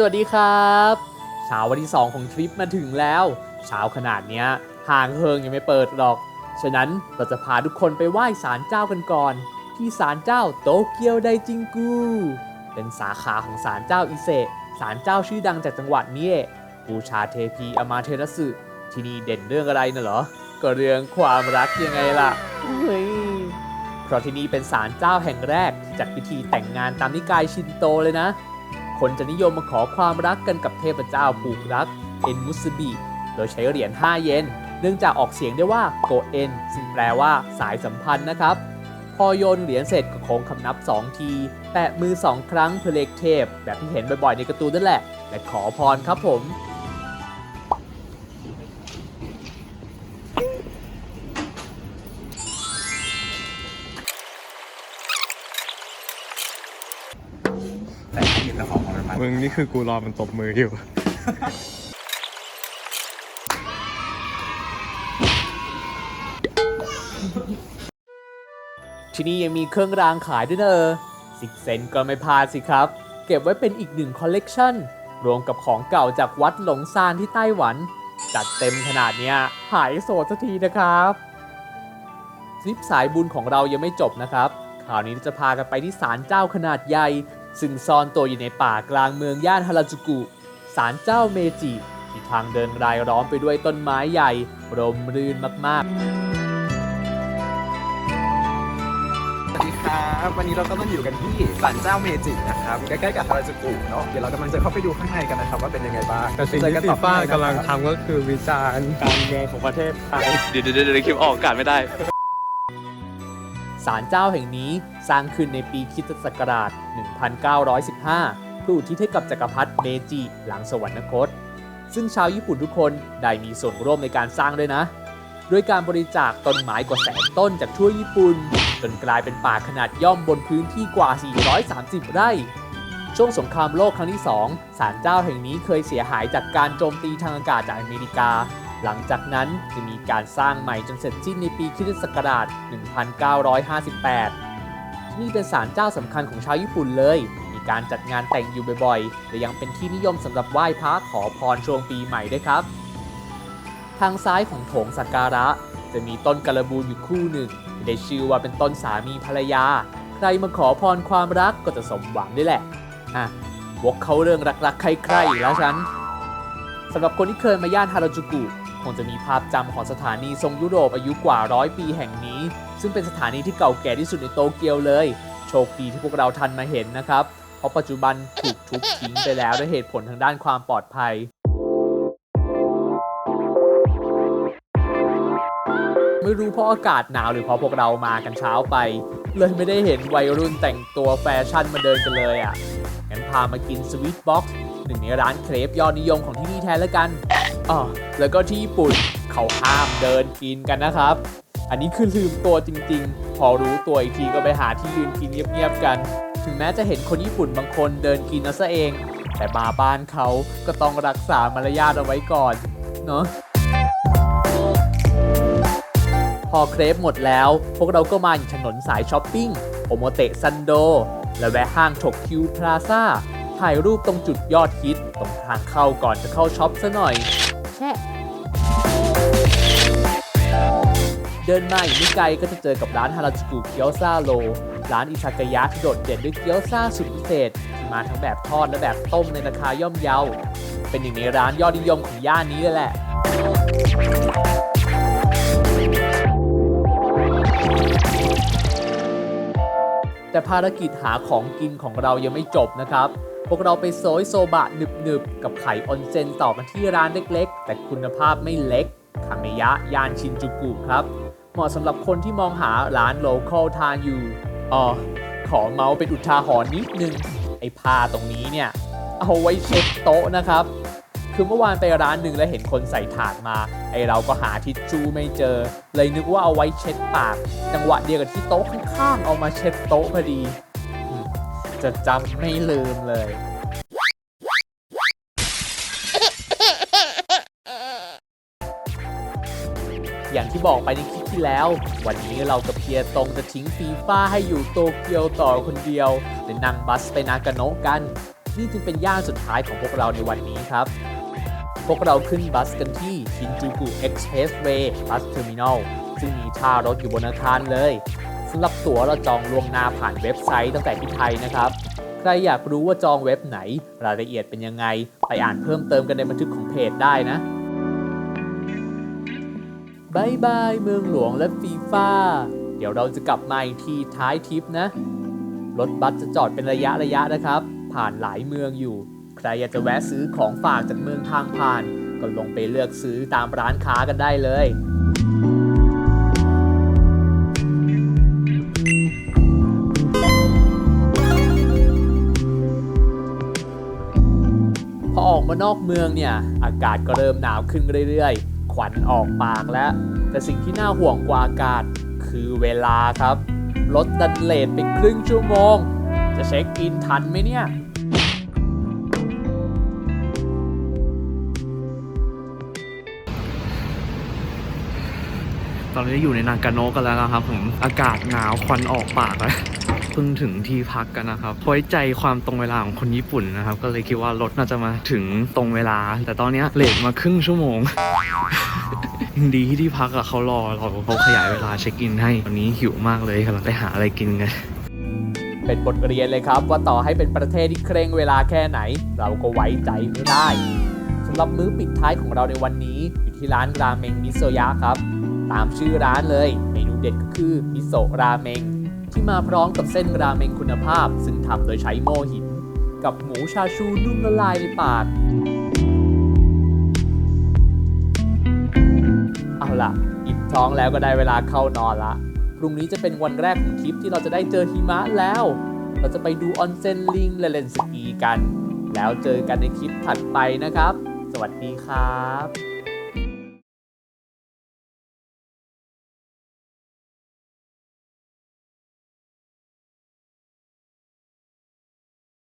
สวัสดีครับเช้าวันที่ 2 ของทริปมาถึงแล้วเช้าขนาดเนี้ยห่างเฮิงยังไม่เปิดหรอก ฉะนั้นเราจะพาทุกคนไปไหว้ศาลเจ้ากันก่อน ที่ศาลเจ้าโตเกียวไดจิงกูเป็นสาขาของศาลเจ้าอิเซศาลเจ้าชื่อดังจากจังหวัดเนี้บูชาเทพีอามาเทรัสึที่นี่เด่นเรื่องอะไรน่ะเหรอ ก็เรื่องความรักยังไงล่ะเฮ้ยเพราะที่นี่เป็นศาลเจ้าแห่งแรกที่จัดพิธีแต่งงานตามนิกายชินโตเลยนะ คนจะนิยมมาขอความรักกันกับเทพเจ้าผูกรักเอ็นมุสบิ โดยใช้เหรียญ 5 เยน เนื่องจากออกเสียงได้ว่าโกเอ็นซึ่งแปลว่าสายสัมพันธ์นะครับ พอโยนเหรียญเสร็จก็โค้งคำนับ 2 ที แตะมือ 2 ครั้งเพื่อเลขเทพ แบบที่เห็นบ่อยๆในการ์ตูนนั่นแหละ และขอพรครับผม มันมึงนี่คือกูรอมันตบมืออยู่ ที่นี่ยังมีเครื่องรางขายด้วยเนอะซิกเซนก็ไม่พลาดสิครับ เก็บไว้เป็นอีกหนึ่งคอลเลกชันรวมกับของเก่าจากวัดหลงซานที่ไต้หวัน จัดเต็มขนาดเนี้ยหายโสดสักทีนะครับทริปสายบุญของเรายังไม่จบนะครับ คราวนี้เราจะพากันไปที่ศาลเจ้าขนาดใหญ่ ซึ่งซ่อนตัวอยู่ในป่ากลางเมืองย่านฮาราจูกุ ศาลเจ้าเมจิ ที่ทางเดินรายล้อมไปด้วยต้นไม้ใหญ่ร่มรื่นมากๆสวัสดีครับวันนี้เราก็มาอยู่กันที่ศาลเจ้าเมจินะครับใกล้ๆกับฮาราจูกุเนาะเดี๋ยวเรากำลังจะเข้าไปดูข้างในกันนะครับว่าเป็นยังไงบ้างแต่สิ่งเจอที่กันฟีต่อไปฟ่านะครับกำลังทำก็คือวิจารณ์การเมืองของประเทศไทย เดี๋ยวเดี๋ยวเดี๋ยวคลิปออกอากาศไม่ได้ ศาลเจ้าแห่งนี้สร้างขึ้นในปีคิสตศักราช 1915 เพื่ออุทิศให้กับจักรพรรดิเมจิหลังสวรรคต ซึ่งชาวญี่ปุ่นทุกคนได้มีส่วนร่วมในการสร้างด้วยนะด้วยการบริจาคต้นไม้กว่าแสนต้นจากทั่วญี่ปุ่น จนกลายเป็นป่าขนาดย่อมบนพื้นที่กว่า 430 ไร่ ช่วงสงครามโลกครั้งที่ 2 ศาลเจ้าแห่งนี้เคยเสียหายจากการโจมตีทางอากาศจากอเมริกา หลังจากนั้นจะมีการสร้างใหม่จนเสร็จสิ้นในปีคริสตศักราช 1958 นี่เป็นศาลเจ้าสำคัญของชาวญี่ปุ่นเลย มีการจัดงานแต่งอยู่บ่อยๆ และยังเป็นที่นิยมสำหรับไหว้พระขอพรช่วงปีใหม่ด้วยครับ ทางซ้ายของโถงสักการะ จะมีต้นกระบูนอยู่คู่หนึ่งได้ชื่อว่าเป็นต้นสามีภรรยา ใครมาขอพรความรักก็จะสมหวังด้วยแหละ อะวกเขาเรื่องรักๆใครๆแล้วฉันสำหรับคนที่เคยมาย่านฮาราจูกุ งจะมีภาพจำของสถานีทรงยุโรปอายุกว่าร้อยปีแห่งนี้ ซึ่งเป็นสถานีที่เก่าแก่ที่สุดในโตเกียวเลย โชคดีที่พวกเราทันมาเห็นนะครับ เพราะปัจจุบันถูกทุบทิ้งไปแล้วด้วยเหตุผลทางด้านความปลอดภัยไม่รู้เพราะอากาศหนาวหรือเพราะพวกเรามากันเช้าไป เลยไม่ได้เห็นวัยรุ่นแต่งตัวแฟชั่นมาเดินกันเลยอะงั้นพามากินสวีทบ็อกซ์หนึ่งในร้านเครปยอดนิยมของที่นี่แทนแล้วกัน อ๋อแล้วก็ที่ญี่ปุ่นเขาห้ามเดินกินกันนะครับ อันนี้คือลืมตัวจริงๆ พอรู้ตัวอีกทีก็ไปหาที่ยืนกินเงียบๆกัน ถึงแม้จะเห็นคนญี่ปุ่นบางคนเดินกินเอาซะเอง แต่มาบ้านเขาก็ต้องรักษามารยาทเอาไว้ก่อนเนาะพอเครปหมดแล้ว พวกเราก็มาอยู่ถนนสายช้อปปิ้งโอโมเตะซันโด และแวะห้างถกคิวพลาซ่าถ่ายรูปตรงจุดยอดฮิต ตรงทางเข้าก่อนจะเข้าช็อปซะหน่อย เดินมาอีกไม่ไกลก็จะเจอกับร้านฮาราจูกุเกียวซาโล ร้านอิซากายะที่โดดเด่นด้วยเกียวซาสุดพิเศษ มาทั้งแบบทอดและแบบต้มในราคาย่อมเยา เป็นหนึ่งในร้านยอดนิยมของย่านนี้เลยแหละแต่ภารกิจหาของกินของเรายังไม่จบนะครับ พวกเราไปโซยโซบะหนึบๆ กับไข่ออนเซนต่อกันที่ร้านเล็กๆ แต่คุณภาพไม่เล็กคังเมยะยานชินจูกุครับ เหมาะสำหรับคนที่มองหาร้านโลคอลทานอยู่อ๋อขอเมาส์เป็นอุทาหรณ์นิดนึง ไอ้ผ้าตรงนี้เนี่ย เอาไว้เช็ดโต๊ะนะครับ คือเมื่อวานไปร้านหนึ่งแล้วเห็นคนใส่ถาดมา ไอเราก็หาทิชชู่ไม่เจอ เลยนึกว่าเอาไว้เช็ดปาก จังหวะเดียวกับที่โต๊ะข้างๆเอามาเช็ดโต๊ะพอดี จะจำไม่ลืมเลย อย่างที่บอกไปในคลิปที่แล้ว วันนี้เรากับเพียตรงจะทิ้งฟีฟ่าให้อยู่โตเกียวต่อคนเดียวและนั่งบัสไปนากาโนะกัน นี่จึงเป็นย่านสุดท้ายของพวกเราในวันนี้ครับ พวกเราขึ้นบัสกันที่ชินจูกุ Expressway Bus Terminal ซึ่งมีท่ารถอยู่บนอาคารเลยสำหรับตั๋วเราจองล่วงหน้าผ่านเว็บไซต์ตั้งแต่ที่ไทยนะครับใครอยากรู้ว่าจองเว็บไหน รายละเอียดเป็นยังไง ไปอ่านเพิ่มเติมกันในบันทึกของเพจได้นะ บายบายเมืองหลวงและฟีฟ่าเดี๋ยวเราจะกลับมาอีกทีท้ายทริปนะ รถบัสจะจอดเป็นระยะระยะนะครับ ผ่านหลายเมืองอยู่ ใครอยากจะแวะซื้อของฝากจากเมืองทางผ่าน ก็ลงไปเลือกซื้อตามร้านค้ากันได้เลยพอออกมานอกเมืองเนี่ย อากาศก็เริ่มหนาวขึ้นเรื่อยๆ วันออกปากแล้ว แต่สิ่งที่น่าห่วงกว่าอากาศคือเวลาครับ รถดันเลทไปครึ่งชั่วโมง จะเช็คอินทันไหมเนี่ย อนนี้อยู่ในนากาโนะกันแล้วนะครับผมอากาศหนาวควันออกปากแล้วเพิ่งถึงที่พักกันนะครับไว้ใจความตรงเวลาของคนญี่ปุ่นนะครับ ก็เลยคิดว่ารถน่าจะมาถึงตรงเวลา แต่ตอนนี้เลทมาครึ่งชั่วโมงยังดีที่ที่พักอะเขารอเราเขาขยายเวลาเช็คอินให้วันนี้หิวมากเลยกำลังไปหาอะไรกินกันเป็นบทเรียนเลยครับ ว่าต่อให้เป็นประเทศที่เคร่งเวลาแค่ไหน เราก็ไว้ใจไม่ได้สำหรับมื้อปิดท้ายของเราในวันนี้ อยู่ที่ร้านราเมงมิโซยะครับ ตามชื่อร้านเลย เมนูเด็ดก็คือมิโซะราเมง ที่มาพร้อมกับเส้นราเมงคุณภาพ ซึ่งทำโดยใช้โม่หิน กับหมูชาชูนุ่มละลายในปากเอาล่ะอิ่มท้องแล้วก็ได้เวลาเข้านอนละพรุ่งนี้จะเป็นวันแรกของทริปที่เราจะได้เจอหิมะแล้ว เราจะไปดูออนเซนลิงและเลนสกีกัน แล้วเจอกันในคลิปถัดไปนะครับ สวัสดีครับ